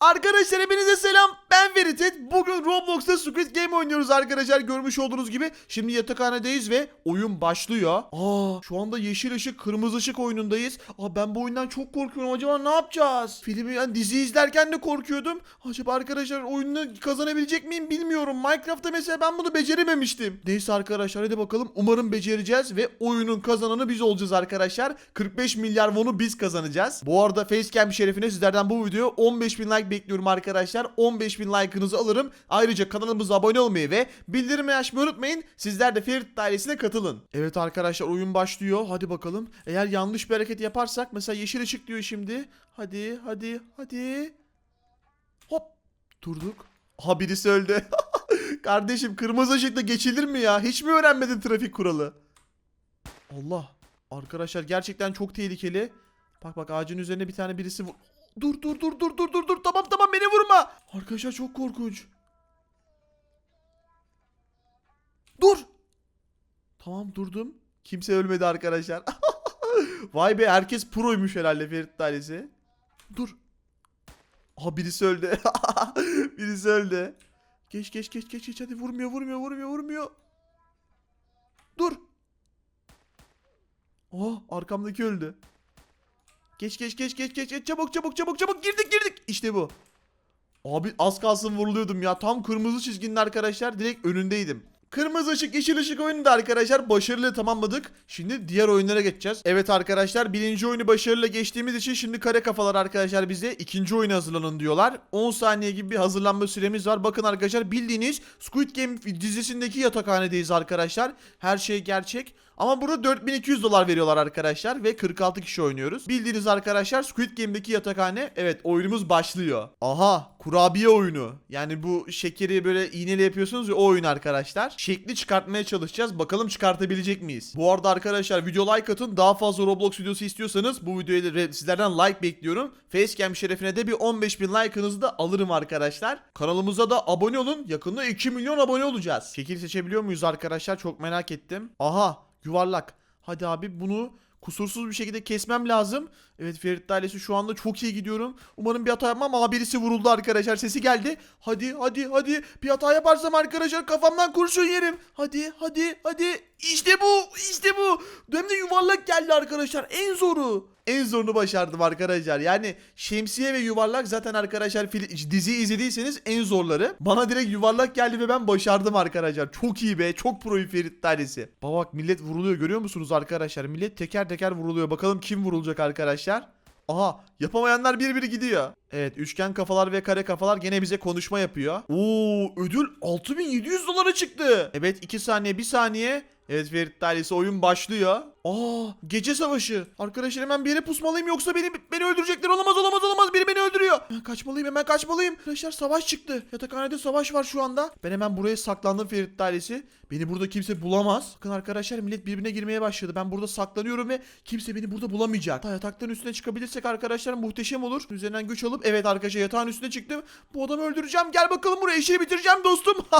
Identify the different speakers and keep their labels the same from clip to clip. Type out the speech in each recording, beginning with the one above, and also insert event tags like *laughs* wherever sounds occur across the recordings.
Speaker 1: Arkadaşlar hepinize selam. Ben Veritet. Bugün Roblox'ta Squid Game oynuyoruz arkadaşlar. Görmüş olduğunuz gibi. Şimdi yatakhanedeyiz ve oyun başlıyor. Aa, şu anda yeşil ışık, kırmızı ışık oyunundayız. Aa, ben bu oyundan çok korkuyorum. Acaba ne yapacağız? Filmi, yani dizi izlerken de korkuyordum. Acaba arkadaşlar oyunu kazanabilecek miyim bilmiyorum. Minecraft'ta mesela ben bunu becerememiştim. Neyse arkadaşlar hadi bakalım. Umarım becereceğiz ve oyunun kazananı biz olacağız arkadaşlar. 45 milyar won'u biz kazanacağız. Bu arada Facecam şerefine sizlerden bu videoya 15 bin like bekliyorum arkadaşlar. 15 bin like'ınızı alırım. Ayrıca kanalımıza abone olmayı ve bildirimi açmayı unutmayın. Sizler de Ferit ailesine katılın. Evet arkadaşlar oyun başlıyor. Hadi bakalım. Eğer yanlış bir hareket yaparsak mesela yeşil ışık diyor şimdi. Hadi hadi hadi. Hop durduk. Ha birisi öldü. *laughs* Kardeşim kırmızı ışıkta geçilir mi ya? Hiç mi öğrenmedin trafik kuralı? Allah. Arkadaşlar gerçekten çok tehlikeli. Bak bak ağacın üzerine bir tane birisi vur. Dur dur dur dur dur dur dur. Tamam tamam beni vurma. Arkadaşlar çok korkunç. Dur. Tamam durdum. Kimse ölmedi arkadaşlar. *laughs* Vay be herkes proymuş herhalde Ferit ailesi. Dur. Aha birisi öldü. *laughs* birisi öldü. Geç geç geç geç geç hadi vurmuyor vurmuyor vurmuyor vurmuyor. Dur. Oh arkamdaki öldü. Geç geç geç geç geç geç çabuk çabuk çabuk çabuk girdik girdik. İşte bu. Abi az kalsın vuruluyordum ya. Tam kırmızı çizginin arkadaşlar direkt önündeydim. Kırmızı ışık yeşil ışık oyunu da arkadaşlar başarılı tamamladık. Şimdi diğer oyunlara geçeceğiz. Evet arkadaşlar birinci oyunu başarılı geçtiğimiz için şimdi kare kafalar arkadaşlar bize ikinci oyuna hazırlanın diyorlar. 10 saniye gibi bir hazırlanma süremiz var. Bakın arkadaşlar bildiğiniz Squid Game dizisindeki yatakhanedeyiz arkadaşlar. Her şey gerçek. Ama burada 4200 dolar veriyorlar arkadaşlar ve 46 kişi oynuyoruz. Bildiğiniz arkadaşlar Squid Game'deki yatakhane. Evet oyunumuz başlıyor. Aha kurabiye oyunu. Yani bu şekeri böyle iğneyle yapıyorsunuz ya o oyun arkadaşlar. Şekli çıkartmaya çalışacağız. Bakalım çıkartabilecek miyiz? Bu arada arkadaşlar video like atın. Daha fazla Roblox videosu istiyorsanız bu videoya sizlerden like bekliyorum. Facecam şerefine de bir 15 bin like'ınızı da alırım arkadaşlar. Kanalımıza da abone olun. Yakında 2 milyon abone olacağız. Şekil seçebiliyor muyuz arkadaşlar? Çok merak ettim. Aha Yuvarlak. Hadi abi bunu kusursuz bir şekilde kesmem lazım. Evet Ferit ailesi şu anda çok iyi gidiyorum. Umarım bir hata yapmam ama birisi vuruldu arkadaşlar. Sesi geldi. Hadi hadi hadi. Bir hata yaparsam arkadaşlar kafamdan kurşun yerim. Hadi hadi hadi. İşte bu işte bu. Hem de yuvarlak geldi arkadaşlar. En zoru. En zorunu başardım arkadaşlar. Yani şemsiye ve yuvarlak zaten arkadaşlar fil- dizi izlediyseniz en zorları. Bana direkt yuvarlak geldi ve ben başardım arkadaşlar. Çok iyi be. Çok pro Ferit tanesi. Baba bak millet vuruluyor görüyor musunuz arkadaşlar? Millet teker teker vuruluyor. Bakalım kim vurulacak arkadaşlar? Aha yapamayanlar bir bir gidiyor. Evet üçgen kafalar ve kare kafalar gene bize konuşma yapıyor. Oo ödül 6700 dolara çıktı. Evet 2 saniye 1 saniye. Evet Ferit ailesi oyun başlıyor. Aa gece savaşı. Arkadaşlar hemen bir yere pusmalıyım yoksa beni beni öldürecekler. Olamaz olamaz olamaz biri beni öldürüyor. Hemen kaçmalıyım hemen kaçmalıyım. Arkadaşlar savaş çıktı. Yatakhanede savaş var şu anda. Ben hemen buraya saklandım Ferit ailesi. Beni burada kimse bulamaz. Bakın arkadaşlar millet birbirine girmeye başladı. Ben burada saklanıyorum ve kimse beni burada bulamayacak. Hatta yataktan üstüne çıkabilirsek arkadaşlar muhteşem olur. Üzerinden güç alıp evet arkadaşlar yatağın üstüne çıktım. Bu adamı öldüreceğim. Gel bakalım buraya işini bitireceğim dostum. *laughs*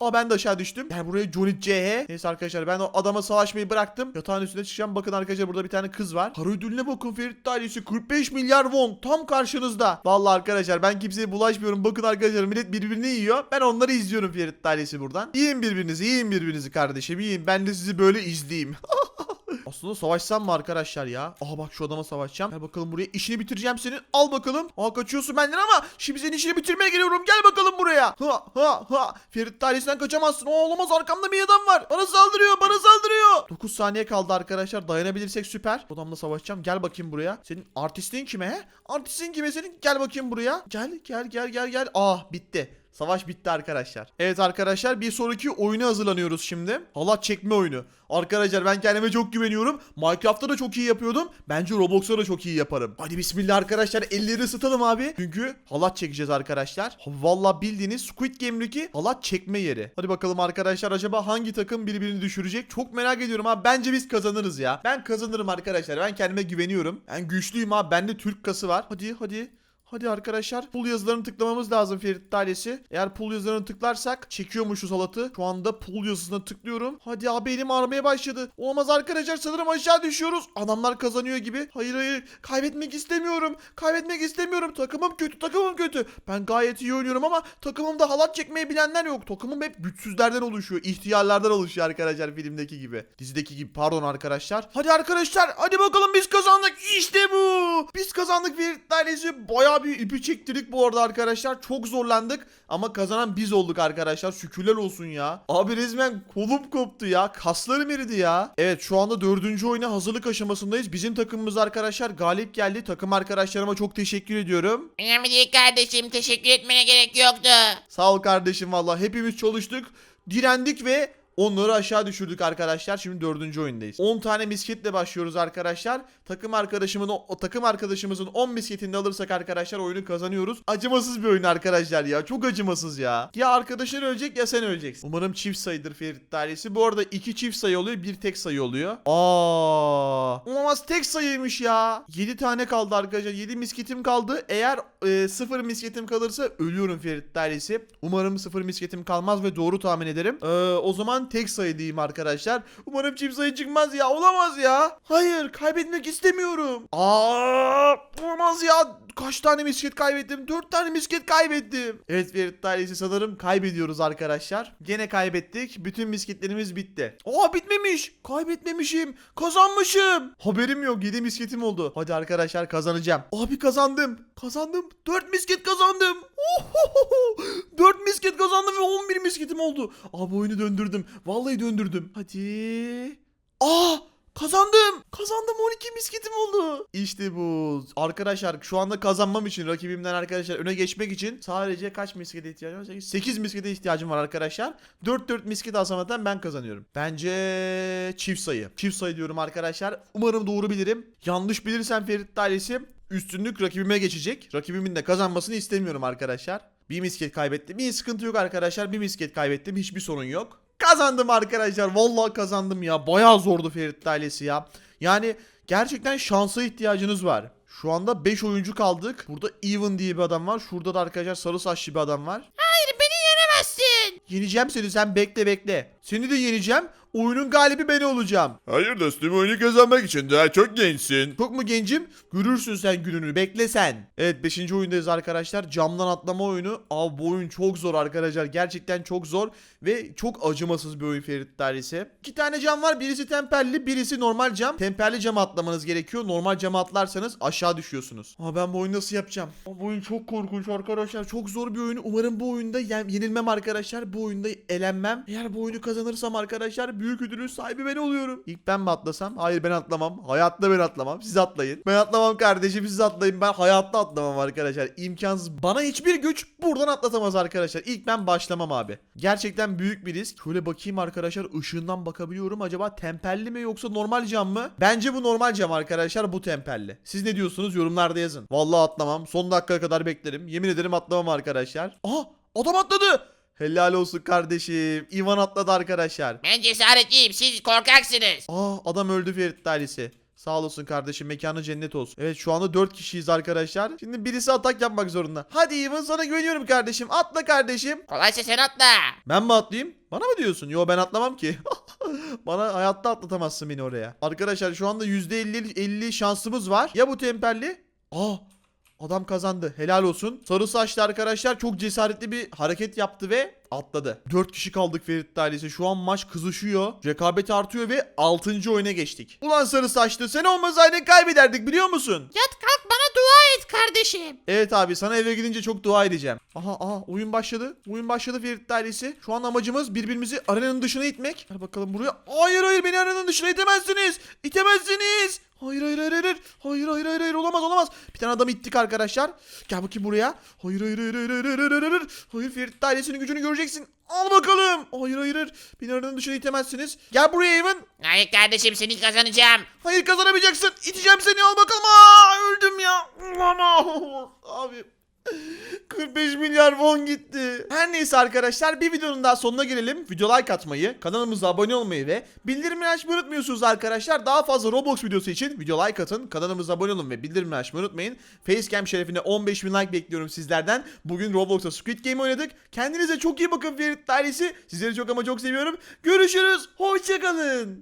Speaker 1: Aa ben de aşağı düştüm. Gel buraya Johnny CH. Neyse arkadaşlar ben o adama savaşmayı bıraktım. Yatağın üstüne çıkacağım. Bakın arkadaşlar burada bir tane kız var. Para ödülüne bakın Ferit ailesi 45 milyar won tam karşınızda. Vallahi arkadaşlar ben kimseye bulaşmıyorum. Bakın arkadaşlar millet birbirini yiyor. Ben onları izliyorum Ferit ailesi buradan. Yiyin birbirinizi yiyin birbirinizi kardeşim yiyin. Ben de sizi böyle izleyeyim. *laughs* Aslında savaşsam mı arkadaşlar ya? Aha bak şu adama savaşacağım. Gel bakalım buraya. İşini bitireceğim senin. Al bakalım. Aa kaçıyorsun benden ama şimdi senin işini bitirmeye geliyorum. Gel bakalım buraya. Ha ha ha. Ferit ailesinden kaçamazsın. O olamaz arkamda bir adam var. Bana saldırıyor. Bana saldırıyor. 9 saniye kaldı arkadaşlar. Dayanabilirsek süper. Adamla savaşacağım. Gel bakayım buraya. Senin artistin kime he? Artistin kime senin? Gel bakayım buraya. Gel gel gel gel gel. Ah bitti. Savaş bitti arkadaşlar. Evet arkadaşlar bir sonraki oyuna hazırlanıyoruz şimdi. Halat çekme oyunu. Arkadaşlar ben kendime çok güveniyorum. Minecraft'ta da çok iyi yapıyordum. Bence Roblox'ta da çok iyi yaparım. Hadi bismillah arkadaşlar elleri ısıtalım abi. Çünkü halat çekeceğiz arkadaşlar. Valla bildiğiniz Squid Game'deki halat çekme yeri. Hadi bakalım arkadaşlar acaba hangi takım birbirini düşürecek? Çok merak ediyorum abi. Bence biz kazanırız ya. Ben kazanırım arkadaşlar. Ben kendime güveniyorum. Ben güçlüyüm abi. Bende Türk kası var. Hadi hadi. Hadi arkadaşlar pul yazılarını tıklamamız lazım Ferit ailesi. Eğer pul yazılarını tıklarsak çekiyormuşuz halatı. Şu anda pul yazısına tıklıyorum. Hadi abi elim ağrımaya başladı. Olmaz arkadaşlar sanırım aşağı düşüyoruz. Adamlar kazanıyor gibi. Hayır hayır kaybetmek istemiyorum. Kaybetmek istemiyorum. Takımım kötü takımım kötü. Ben gayet iyi oynuyorum ama takımımda halat çekmeyi bilenler yok. Takımım hep güçsüzlerden oluşuyor. İhtiyarlardan oluşuyor arkadaşlar filmdeki gibi. Dizideki gibi pardon arkadaşlar. Hadi arkadaşlar hadi bakalım biz kazandık. İşte bu. Biz kazandık Ferit ailesi. Bayağı bir ipi çektirdik bu arada arkadaşlar. Çok zorlandık ama kazanan biz olduk arkadaşlar. Şükürler olsun ya. Abi resmen kolum koptu ya. Kaslarım eridi ya. Evet şu anda dördüncü oyuna hazırlık aşamasındayız. Bizim takımımız arkadaşlar galip geldi. Takım arkadaşlarıma çok teşekkür ediyorum.
Speaker 2: Önemli değil kardeşim. Teşekkür etmene gerek yoktu.
Speaker 1: Sağ ol kardeşim valla. Hepimiz çalıştık. Direndik ve onları aşağı düşürdük arkadaşlar. Şimdi dördüncü oyundayız. 10 tane misketle başlıyoruz arkadaşlar. Takım arkadaşımın o takım arkadaşımızın 10 misketini alırsak arkadaşlar oyunu kazanıyoruz. Acımasız bir oyun arkadaşlar ya. Çok acımasız ya. Ya arkadaşın ölecek ya sen öleceksin. Umarım çift sayıdır Ferit dairesi. Bu arada iki çift sayı oluyor, bir tek sayı oluyor. Aa! Olamaz tek sayıymış ya. 7 tane kaldı arkadaşlar. 7 misketim kaldı. Eğer e, misketim kalırsa ölüyorum Ferit dairesi. Umarım sıfır misketim kalmaz ve doğru tahmin ederim. Ee, o zaman tek sayı diyeyim arkadaşlar. Umarım çift sayı çıkmaz ya. Olamaz ya. Hayır kaybetmek istemiyorum. Aa, olamaz ya. Kaç tane misket kaybettim? 4 tane misket kaybettim. Evet Ferit dairesi sanırım kaybediyoruz arkadaşlar. Gene kaybettik. Bütün misketlerimiz bitti. Aa bitmemiş. Kaybetmemişim. Kazanmışım. Haberim yok. 7 misketim oldu. Hadi arkadaşlar kazanacağım. Abi kazandım. Kazandım. 4 misket kazandım. 4 misket kazandım ve 11 misketim oldu. Abi oyunu döndürdüm. Vallahi döndürdüm. Hadi. Aa! Kazandım. Kazandım 12 misketim oldu. İşte bu. Arkadaşlar şu anda kazanmam için rakibimden arkadaşlar öne geçmek için sadece kaç miskete ihtiyacım var? 8 miskete ihtiyacım var arkadaşlar. 4-4 misket alsam ben kazanıyorum. Bence çift sayı. Çift sayı diyorum arkadaşlar. Umarım doğru bilirim. Yanlış bilirsem Ferit ailesi üstünlük rakibime geçecek. Rakibimin de kazanmasını istemiyorum arkadaşlar. Bir misket kaybettim. Bir sıkıntı yok arkadaşlar. Bir misket kaybettim. Hiçbir sorun yok. Kazandım arkadaşlar. Vallahi kazandım ya. Bayağı zordu Ferit ailesi ya. Yani gerçekten şansa ihtiyacınız var. Şu anda 5 oyuncu kaldık. Burada Even diye bir adam var. Şurada da arkadaşlar sarı saçlı bir adam var.
Speaker 2: Hayır beni yenemezsin.
Speaker 1: Yeneceğim seni sen bekle bekle. Seni de yeneceğim. Oyunun galibi ben olacağım.
Speaker 3: Hayır dostum oyunu kazanmak için daha çok gençsin.
Speaker 1: Çok mu gencim? Görürsün sen gününü. Bekle sen. Evet 5. oyundayız arkadaşlar. Camdan atlama oyunu. Abi bu oyun çok zor arkadaşlar. Gerçekten çok zor. Ve çok acımasız bir oyun Ferit Dairesi. İki tane cam var. Birisi temperli, birisi normal cam. Temperli cama atlamanız gerekiyor. Normal cama atlarsanız aşağı düşüyorsunuz. Ama ben bu oyunu nasıl yapacağım? Aa, bu oyun çok korkunç arkadaşlar. Çok zor bir oyun. Umarım bu oyunda yen- yenilmem arkadaşlar. Bu oyunda elenmem. Eğer bu oyunu kazanırsam arkadaşlar büyük ödülün sahibi ben oluyorum. İlk ben mi atlasam? Hayır ben atlamam. Hayatta ben atlamam. Siz atlayın. Ben atlamam kardeşim siz atlayın. Ben hayatta atlamam arkadaşlar. İmkansız. Bana hiçbir güç buradan atlatamaz arkadaşlar. İlk ben başlamam abi. Gerçekten büyük bir risk. Şöyle bakayım arkadaşlar. ışığından bakabiliyorum. Acaba temperli mi yoksa normal cam mı? Bence bu normal cam arkadaşlar. Bu temperli. Siz ne diyorsunuz? Yorumlarda yazın. Vallahi atlamam. Son dakikaya kadar beklerim. Yemin ederim atlamam arkadaşlar. Aha adam atladı. Helal olsun kardeşim. Ivan atladı arkadaşlar.
Speaker 2: Ben cesaretliyim. Siz korkaksınız.
Speaker 1: Aa adam öldü Ferit ailesi. Sağ olasın kardeşim mekanı cennet olsun. Evet şu anda 4 kişiyiz arkadaşlar. Şimdi birisi atak yapmak zorunda. Hadi Ivan sana güveniyorum kardeşim. Atla kardeşim.
Speaker 2: Kolaysa sen atla.
Speaker 1: Ben mi atlayayım? Bana mı diyorsun? Yo ben atlamam ki. *laughs* Bana hayatta atlatamazsın beni oraya. Arkadaşlar şu anda %50 50 şansımız var. Ya bu temperli? Aa adam kazandı. Helal olsun. Sarı saçlı arkadaşlar çok cesaretli bir hareket yaptı ve atladı. 4 kişi kaldık Ferit ailesi. Şu an maç kızışıyor. Rekabet artıyor ve 6. oyuna geçtik. Ulan sarı saçlı sen olmasaydın kaybederdik biliyor musun?
Speaker 2: Yat kalk bana dua et kardeşim.
Speaker 1: Evet abi sana eve gidince çok dua edeceğim. Aha aha oyun başladı. Oyun başladı Ferit ailesi. Şu an amacımız birbirimizi arenanın dışına itmek. Gel bakalım buraya. Hayır hayır beni arenanın dışına itemezsiniz. İtemezsiniz. Hayır hayır hayır hayır. Hayır hayır hayır hayır olamaz olamaz. Bir tane adamı ittik arkadaşlar. Gel bakayım buraya. Hayır hayır hayır hayır hayır hayır hayır hayır. Hayır Ferit ailesinin gücünü göreceksin. Al bakalım. Hayır hayır hayır. Beni arenanın dışına itemezsiniz. Gel buraya Evan.
Speaker 2: Hayır kardeşim seni kazanacağım.
Speaker 1: Hayır kazanamayacaksın. İteceğim seni al bakalım. Aa, öldüm ya. Ama abi 45 milyar won gitti. Her neyse arkadaşlar bir videonun daha sonuna gelelim. Video like atmayı, kanalımıza abone olmayı ve bildirimleri açmayı unutmuyorsunuz arkadaşlar. Daha fazla Roblox videosu için video like atın, kanalımıza abone olun ve bildirimleri açmayı unutmayın. Facecam şerefine 15 bin like bekliyorum sizlerden. Bugün Roblox'ta Squid Game oynadık. Kendinize çok iyi bakın Ferit ailesi. Sizleri çok ama çok seviyorum. Görüşürüz. Hoşçakalın.